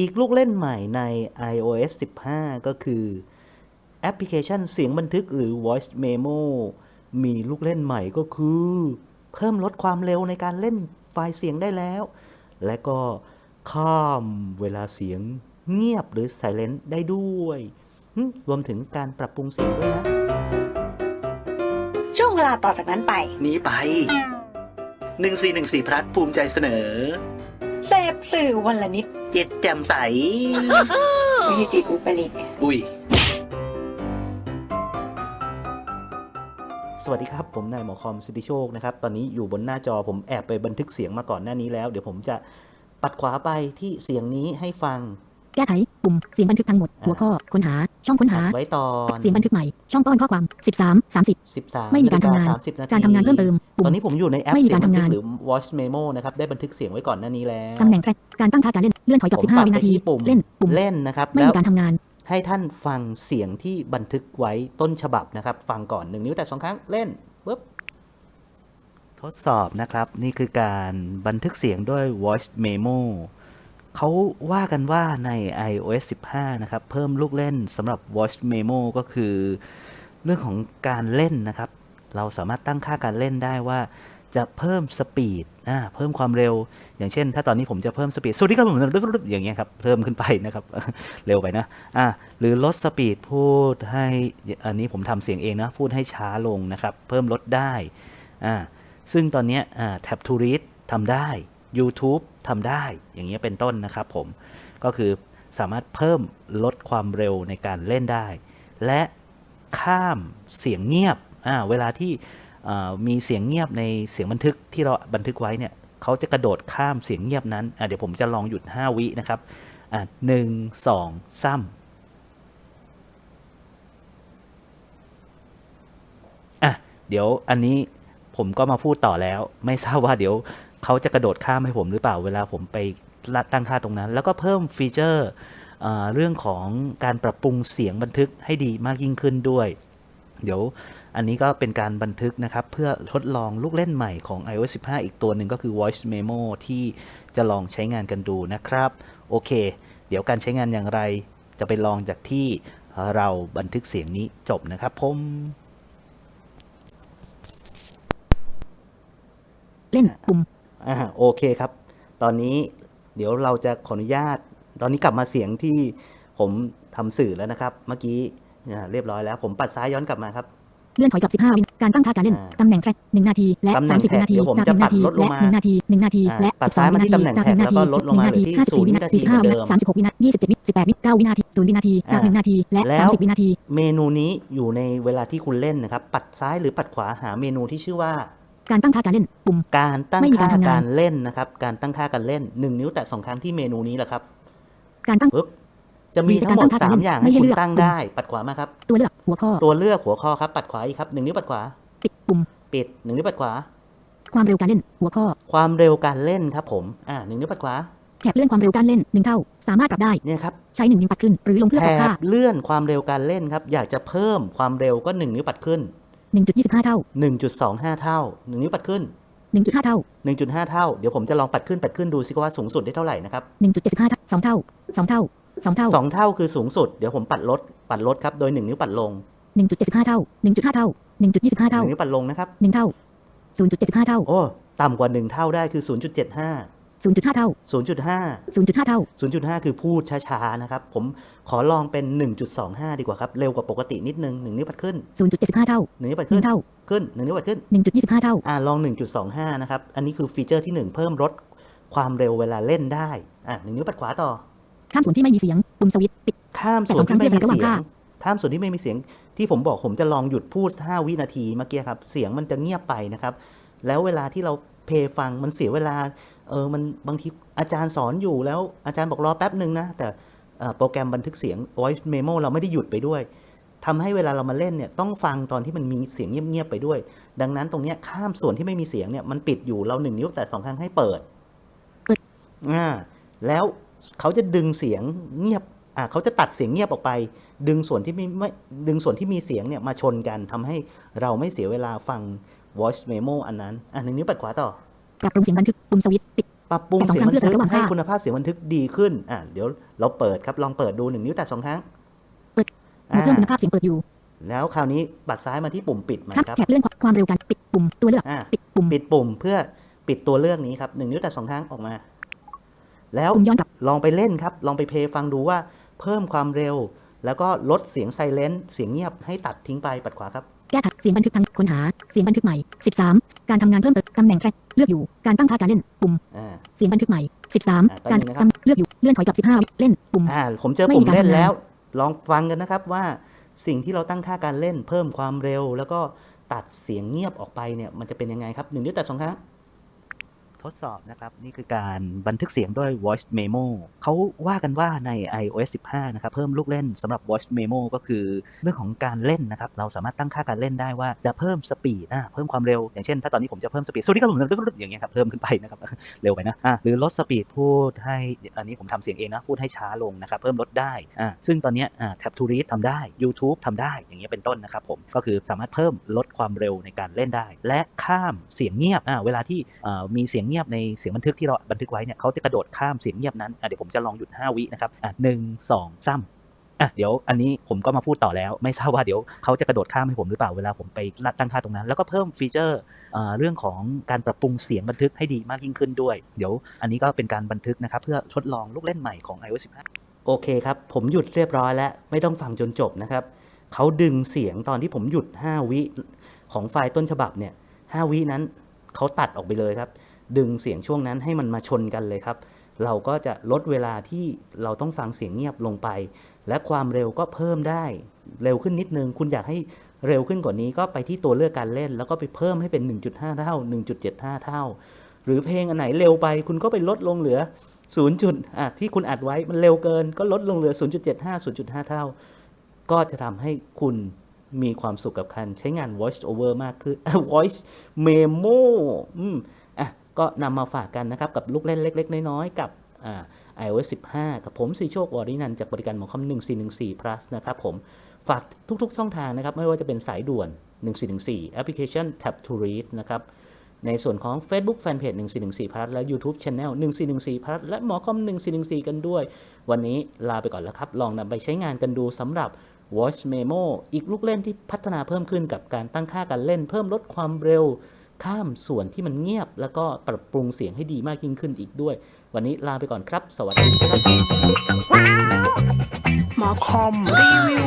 อีกลูกเล่นใหม่ใน iOS 15 ก็คือแอปพลิเคชันเสียงบันทึกหรือ voice memo มีลูกเล่นใหม่ก็คือ เพิ่มลดความเร็วในการเล่นไฟล์เสียงได้แล้ว และก็ข้ามเวลาเสียงเงียบหรือ silent ได้ด้วยหึรวมถึงการปรับปรุงเสียงด้วยนะ ช่วงเวลาต่อจากนั้นไป นี้ไป 1414พลัดภูมิใจเสนอเสพสื่อวันละนิด เจ็ดแจ่มใส ไม่ใช่จิตอุปริตอุ้ย สวัสดีครับ ผมนายหมอคอมสิทธิโชคนะครับ ตอนนี้อยู่บนหน้าจอผมแอบไปบันทึกเสียงมาก่อนหน้านี้แล้ว เดี๋ยวผมจะปัดขวาไปที่เสียงนี้ให้ฟัง แก้ไข ปุ่ม เสียงบันทึกทั้งหมดอ่าหัวข้อ ค้นหา ช่องค้นหา ไว้ตอน เสียงบันทึกใหม่ ช่องป้อนข้อความ 13 30 13ไม่มีการทำงาน 30นาทีการทำงานเพิ่มเติมปุ่ตมอนนี้ผมอยู่ในแอปไม่มีเสียงการบันทึกทำงาน หรือ voice memo นะครับ ได้บันทึกเสียงไว้ก่อนหน้านี้แล้วตำแหน่งแทร็กการตั้งค่าการเล่นเลื่อนถอยกลับ ผมปัด15 วินาทีไปที่ปุ่มเล่นปุ่มเล่นนะครับ ไม่แล้มีวการทำงาน ให้ท่านฟังเสียงที่บันทึกไว้ต้นฉบับนะครับ ฟังก่อนหนึ่งนิ้วแต่สองครั้งเล่นปุ๊บทดสอบนะครับ นี่คือการบันทึกเสียงด้วย voice memo เขาว่ากันว่าใน iOS 15 นะครับ เพิ่มลูกเล่นสำหรับ voice memo ก็คือ เรื่องของการเล่นนะครับ เราสามารถตั้งค่าการเล่นได้ว่าจะเพิ่มสปีดอ่าเพิ่มความเร็ว อย่างเช่น ถ้าตอนนี้ผมจะเพิ่มสปีดสวัสดีครับผมอย่างเงี้ยครับ เพิ่มขึ้นไปนะครับ เร็วไปนะอ่าหรือลดสปีดพูดให้อันนี้ผมทำเสียงเองนะ พูดให้ช้าลงนะครับ เพิ่มลดได้อ่าซึ่งตอนนี้อ่า Tab to Read ทำได้ YouTube ทำได้ อย่างเงี้ยเป็นต้นนะครับผม ก็คือสามารถเพิ่มลดความเร็วในการเล่นได้ และ ข้ามเสียงเงียบอ่าเวลาที่มีเสียงเงียบในเสียงบันทึกที่เราบันทึกไว้เนี่ยเขาจะกระโดดข้ามเสียงเงียบนั้นเดี๋ยวผมจะลองหยุด 5 วินะครับหนึ่งสองสามอะเดี๋ยวอันนี้ผมก็มาพูดต่อแล้ว ไม่ทราบว่าเดี๋ยวเขาจะกระโดดข้ามให้ผมหรือเปล่าเวลาผมไปตั้งค่าตรงนั้น แล้วก็เพิ่มฟีเจอร์ เรื่องของการปรับปรุงเสียงบันทึกให้ดีมากยิ่งขึ้นด้วย เดี๋ยวอันนี้ก็เป็นการบันทึกนะครับ เพื่อทดลองลูกเล่นใหม่ของ iOS 15 อีกตัวหนึ่งก็คือ voice memo ที่จะลองใช้งานกันดูนะครับ โอเค เดี๋ยวการใช้งานอย่างไรจะไปลองจากที่เราบันทึกเสียงนี้จบนะครับผมเล่นปุ่มอ่าโอเคครับ ตอนนี้เดี๋ยวเราจะขออนุญาต ตอนนี้กลับมาเสียงที่ผมทำสื่อแล้วนะครับ เมื่อกี้อ่าเรียบร้อยแล้ว ผมปัดซ้ายย้อนกลับมาครับเลื่อนถอยกลับ 15 วิการตั้งค่าการเล่นอ่าตำแหน่งแทร็ก1นาที และตำแหน่ง30 วินาทีแทร็กเดี๋ยวผมจากจะ1ปันาดทีลดลงและมา1นาที 1 นาทีอ่าและปัดซ้าย12มาวิที่นาทีตำแหน่งจากแท็ก1นาแล้วทีก็ลดลงมา1นาทีเหลือที่50วินา0ที45วิวินาที36 วินาที27วิ18วิ9วินาที0วินาที จากอ่า1นาที และแล้ว30 วินาที เมนูนี้อยู่ในเวลาที่คุณเล่นนะครับ ปัดซ้ายหรือปัดขวาหาเมนูที่ชื่อว่า การตั้งค่าการเล่น ปุ่ม การตั้งไม่มีค่าการทำงานการเล่นนะครับ การตั้งค่าการเล่น 1 นิ้วแตะสองครั้งที่เมนูนี้แหละครับ การตั้งปึ๊บจะมีทั้งหมดมีการตั้งค่าการเล่น3อย่างไม่ให้ให้คุณเลือกตั้งได้ ปัดขวามาครับ ตัวเลือกหัวข้อ ตัวเลือกหัวข้อครับ ปัดขวาอีกครับหนึ่งนิ้วปัดขวา ปิดปุ่ม ปิดหนึ่งนิ้วปัดขวา ความเร็วการเล่น หัวข้อ ความเร็วการเล่นครับผม อ่าหนึ่งนิ้วปัดขวาแถบเลื่อนความเร็วการเล่น1เท่า สามารถปรับได้เนี่ยครับใช้1นิ้วปัดขึ้นหรือลงเพื่อแถปรับค่าบเลื่อนความเร็วการเล่นครับ อยากจะเพิ่มความเร็วก็1นิ้วปัดขึ้น1.25เท่า1.25เท่า1นิ้วปัดขึ้น 1.5 เท่า 1.5 เท่า เดี๋ยวผมจะลองปัดขึ้นปัดขึ้นดูสิว่าสูงสุดได้เท่าไหร่นะครับ 1.75 เท่า2เท่า 2 เท่า 2 เท่าสองเท่าคือสูงสุด เดี๋ยวผมปัดลด ปัดลดครับ โดย 1 นิ้วปัดลง 1.75 เท่า 1.5 เท่า 1.25 เท่า 1 นิ้วปัดลงนะครับ 1 เท่า 0.75 เท่า โอ้ ต่ำกว่า 1 เท่าได้คือ 0.75 0.5 เท่า 0.5 0.5 เท่า 0.5 คือพูดช้าๆ นะครับ ผมขอลองเป็น 1.25 ดีกว่าครับ เร็วกว่าปกตินิดนึง 1 นิ้วปัดขึ้น 0.75 เท่า 1 นิ้วปัดขึ้น1เท่า ขึ้น 1 นิ้วปัดขึ้น 1.25 เท่า อ่าลอง 1.25 นะครับ อันนี้คือฟีเจอร์ที่ 1 เพิ่มลดความเร็วเวลาเล่นได้ อะหนึ่งนิ้วปัดขวาต่อ ข้ามส่วนที่ไม่มีเสียง ปุ่มสวิตช์ปิด ข้ามส่วนที่ไม่มีแต่สองครั้งเสียเทียงบกันระหว่างข้ามส่วนที่ไม่มีเสียง ที่ผมบอกผมจะลองหยุดพูด 5 วินาทีเมื่อกี้ครับ เสียงมันจะเงียบไปนะครับ แล้วเวลาที่เรา เพลย์ฟังมันเสียเวลาเออมันบางทีอาจารย์สอนอยู่แล้วอาจารย์บอกรอแป๊บหนึ่งนะ แต่เอ่อโปรแกรมบันทึกเสียง voice memo เราไม่ได้หยุดไปด้วยทำให้เวลาเรามาเล่นเนี่ยต้องฟังตอนที่มันมีเสียงเงียบๆไปด้วย ดังนั้นตรงเนี้ยข้ามส่วนที่ไม่มีเสียงเนี่ยมันปิดอยู่เราหนึ่งนิ้วแต่สองครั้งให้เปิดเปิดอ่าแล้วเขาจะดึงเสียงเงียบอ่า เขาจะตัดเสียงเงียบออกไป ดึงส่วนที่ไม่ไม่ดึงส่วนที่มีเสียงเนี่ยมาชนกันทำให้เราไม่เสียเวลาฟัง voice memo อันนั้นอะหนึ่งนิ้วปัดขวาต่อปรับปรุงเสียงบันทึกปุ่มสวิตช์ปิดปรับปรุงแต่สองเสียงครั้งบันทึกเลือกระหว่างให้ภาพคุณภาพเสียงบันทึกดีขึ้นอะเดี๋ยวเราเปิดครับลองเปิดดูหนึ่งนิ้วแตะสองครั้งเปิดอ่าเพิ่มคุณภาพเสียงเปิดอยู่ แล้วคราวนี้ปัดซ้ายมาที่ปุ่มปิดใหม่ข้ามครับแถบเลื่อนความเร็วการปิดปุ่มตัวเลือกอ่าปิดปุ่มปิดปุ่มเพื่อปิดตัวเลือกนี้ครับหนึ่งนิ้วแตะสองครั้งออกมา แล้วปุ่มย้อนกลับลองไปเล่นครับ ลองไปเพลย์ฟังดูว่า เพิ่มความเร็ว แล้วก็ลดเสียงไซเลนต์เสียงเงียบให้ตัดทิ้งไปปัดขวาครับ แก้ไขเสียงบันทึกทางค้นหา เสียงบันทึกใหม่ 13 การทำงานเพิ่มเติมตำแหน่งแทร็กเลือกอยู่การตั้งค่าการเล่นปุ่มอ่าเสียงบันทึกใหม่อะ13แป๊บการนึงนะครับกำเลือกอยู่เลื่อนถอยกลับ 15วิเล่นปุ่มอ่าผมเจอไม่ปุ่มีมการเล่นทำงานแล้ว ลองฟังกันนะครับว่าสิ่งที่เราตั้งค่าการเล่น เพิ่มความเร็ว แล้วก็ตัดเสียงเงียบออกไปเนี่ยมันจะเป็นยังไงครับหนึ่งนิ้วแตะสองครั้ง ทดสอบนะครับ นี่คือการบันทึกเสียงด้วย voice memo เขาว่ากันว่าใน iOS 15 นะครับ เพิ่มลูกเล่นสำหรับ voice memo ก็คือเรื่องของการเล่นนะครับ เราสามารถตั้งค่าการเล่นได้ว่าจะเพิ่มสปีดนะเพิ่มความเร็ว อย่างเช่น ถ้าตอนนี้ผมจะเพิ่มสปีดสวัสดีครับผมอย่างเงี้ยครับเพิ่มขึ้นไปนะครับเร็วไปนะอะหรือลดสปีดพูดให้อันนี้ผมทำเสียงเองนะพูดให้ช้าลงนะครับเพิ่มลดได้อะซึ่งตอนนี้อะ Tap to Read ทำได้ YouTube ทำได้อย่างเงี้ยเป็นต้นนะครับผมก็คือสามารถเพิ่มลดความเร็วในการเล่นได้ และข้ามเสียงเงียบอะเวลาที่อ่ามีเสียงเงียบในเสียงบันทึกที่เราบันทึกไว้เนี่ยเขาจะกระโดดข้ามเสียงเงียบนั้นเดี๋ยวผมจะลองหยุด 5 วินะครับอะหนึ่งสองสามอะเดี๋ยวอันนี้ผมก็มาพูดต่อแล้วไม่ทราบว่าเดี๋ยวเขาจะกระโดดข้ามให้ผมหรือเปล่าเวลาผมไปตั้งค่าตรงนั้น แล้วก็เพิ่มฟีเจอร์เรื่องของการปรับปรุงเสียงบันทึกให้ดีมากยิ่งขึ้นด้วย เดี๋ยวอันนี้ก็เป็นการบันทึกนะครับเพื่อทดลองลูกเล่นใหม่ของ iOS 15 โอเคครับ ผมหยุดเรียบร้อยแล้ว ไม่ต้องฟังจนจบนะครับเขาดึงเสียงตอนที่ผมหยุด 5 วิของไฟล์ต้นฉบับเนี่ย5วินั้นเขาตัดออกไปเลยครับ ดึงเสียงช่วงนั้นให้มันมาชนกันเลยครับ เราก็จะลดเวลาที่เราต้องฟังเสียงเงียบลงไป และความเร็วก็เพิ่มได้ เร็วขึ้นนิดนึง คุณอยากให้เร็วขึ้นกว่านี้ก็ไปที่ตัวเลือกการเล่น แล้วก็ไปเพิ่มให้เป็น 1.5 เท่า 1.75 เท่า หรือเพลงอันไหนเร็วไป คุณก็ไปลดลงเหลือ 0. จุดอะที่คุณอัดไว้มันเร็วเกิน ก็ลดลงเหลือ 0.75 0.5 เท่า ก็จะทำให้คุณมีความสุขกับการใช้งาน voice over มากขึ้น voice memo อืมอะ ก็นำมาฝากกันนะครับกับลูกเล่นเล็ก ๆ น้อยๆกับอ่า iOS 15 กับผมสีโชควอรินันจากบริการหมอคอม1414 plus นะครับผมฝากทุกๆ ช่องทางนะครับ ไม่ว่าจะเป็นสายด่วน 1414 แอปพลิเคชัน Tap to Read นะครับในส่วนของ Facebook Fanpage 1414 plus และ YouTube Channel 1414 plus และหมอคอม1414 กันด้วย วันนี้ลาไปก่อนแล้วครับ ลองนำไปใช้งานกันดูสำหรับ Voice Memo อีกลูกเล่นที่พัฒนาเพิ่มขึ้นกับการตั้งค่าการเล่น เพิ่มลดความเร็ว ข้ามส่วนที่มันเงียบ แล้วก็ปรับปรุงเสียงให้ดีมากยิ่งขึ้นอีกด้วย วันนี้ลาไปก่อนครับ สวัสดีครับหมอคอมรีวิว